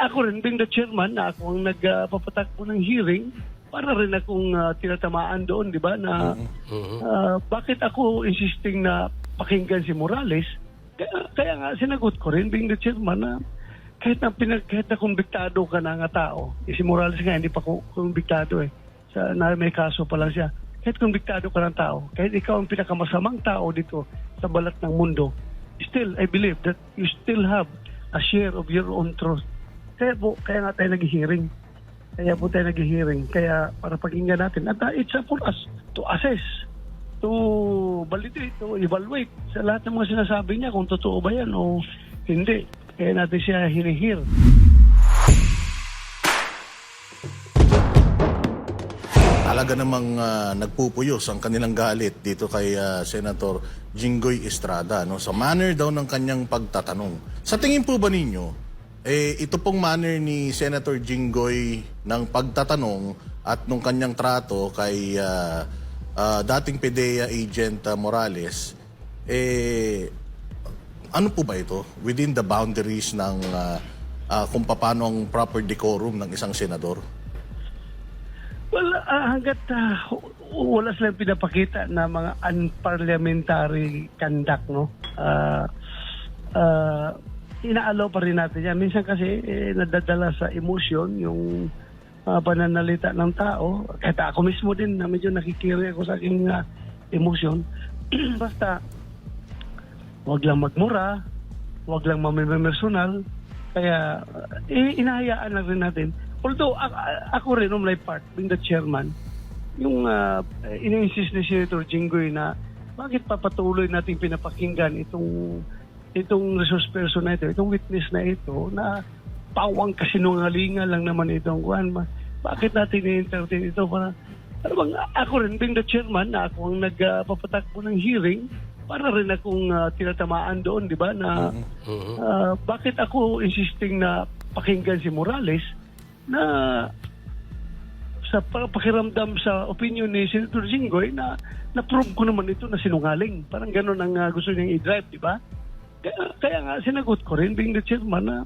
Ako rin, being the chairman, na ako ang nagpapatakbo ng hearing, para rin akong ah, tinatamaan doon, di ba, na ah, bakit ako insisting na pakinggan si Morales, kaya, kaya nga sinagot ko rin, being the chairman, na kahit na, pinag, kahit na kumbiktado ka na nga tao, eh, si Morales nga hindi pa ku- kumbiktado eh, sa, na may kaso pa lang siya, kahit kumbiktado ka ng tao, kahit ikaw ang pinakamasamang tao dito sa balat ng mundo, still, I believe that you still have a share of your own truth. Kaya po, kaya nga tayo nag-hearing. Kaya po tayo nag-hearing. Kaya para pakinggan natin. At uh, it's up for us to assess, to validate, to evaluate sa lahat ng mga sinasabi niya kung totoo ba yan o hindi. Kaya natin siya hinihir. Talaga namang ah, nagpupuyos ang kanilang galit dito kay ah, Senator Jinggoy Estrada no sa manner daw ng kanyang pagtatanong. Sa tingin po ba ninyo eh ito pong manner ni Senator Jinggoy ng pagtatanong at nung kanyang trato kay ah, ah, dating PDEA agent ah, Morales eh ano po ba ito within the boundaries ng ah, ah, kung paano ang proper decorum ng isang senador? Well, ah, hanggat ah, wala silang pinapakita na mga unparliamentary conduct, no? Ah, inaalaw pa rin natin yan. Minsan kasi eh, nadadala sa emotion yung ah, pananalita ng tao. Kahit ako mismo din na medyo nakikiri ako sa aking ah, emotion. Basta, wag lang magmura, wag lang mamimersonal. Kaya, eh, inahayaan lang rin natin. Although, ako rin, on my part, being the chairman, yung uh, ini-insist ni Senator Jinggoy na bakit papatuloy natin pinapakinggan itong itong resource person na ito, itong witness na ito, na pawang kasinungalingan lang naman itong kuhan. Bakit natin i-entertain ito? Para, ano bang, ako rin, being the chairman, na ako ang nagpapatakbo ng hearing, para rin akong ah, tinatamaan doon, di ba, na ah, bakit ako insisting na pakinggan si Morales na sa pa- pakiramdam sa opinion ni Senator Jinggoy na na-prove ko naman ito na sinungaling. Parang gano'n ang ah, gusto niyang i-drive, di ba? Kaya, kaya nga sinagot ko rin being the chairman na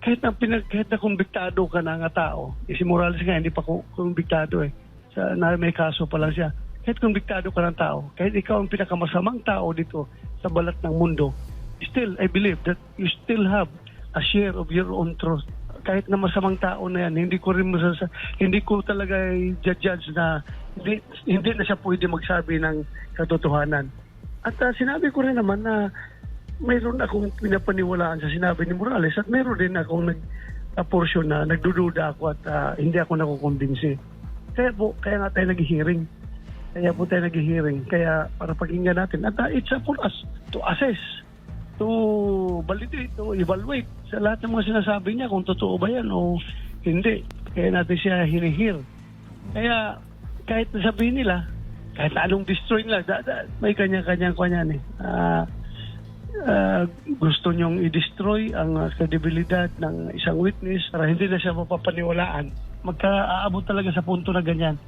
kahit na, pinag, kahit na kumbiktado ka na nga tao, eh, si Morales nga hindi pa ku- kumbiktado eh. Sa, na may kaso pa lang siya. Kahit kumbiktado ka ng tao, kahit ikaw ang pinakamasamang tao dito sa balat ng mundo, still, I believe that you still have a share of your own truth. Kahit na masamang tao na yan, hindi ko rin masasa, hindi ko talaga i-judge na hindi, hindi na siya pwede magsabi ng katotohanan. At ah, sinabi ko rin naman na mayroon akong pinapaniwalaan sa sinabi ni Morales at mayroon din akong nag a portion na nagdududa ako at ah, hindi ako nakukumbinsi. Kaya po, kaya nga tayo nag-hearing. Kaya po tayo nag-hearing. Kaya para pakinggan natin. At ah, it's up for us to assess, to validate, to evaluate sa lahat ng mga sinasabi niya kung totoo ba yan o hindi. Kaya natin siya hinihir. Kaya kahit nasabihin nila, kahit anong destroy nila, da, da, may kanya-kanyang kanya eh. Ah, ah, gusto niyong i-destroy ang ah, kredibilidad ng isang witness para hindi na siya mapapaniwalaan. Magkaaabot talaga sa punto na ganyan.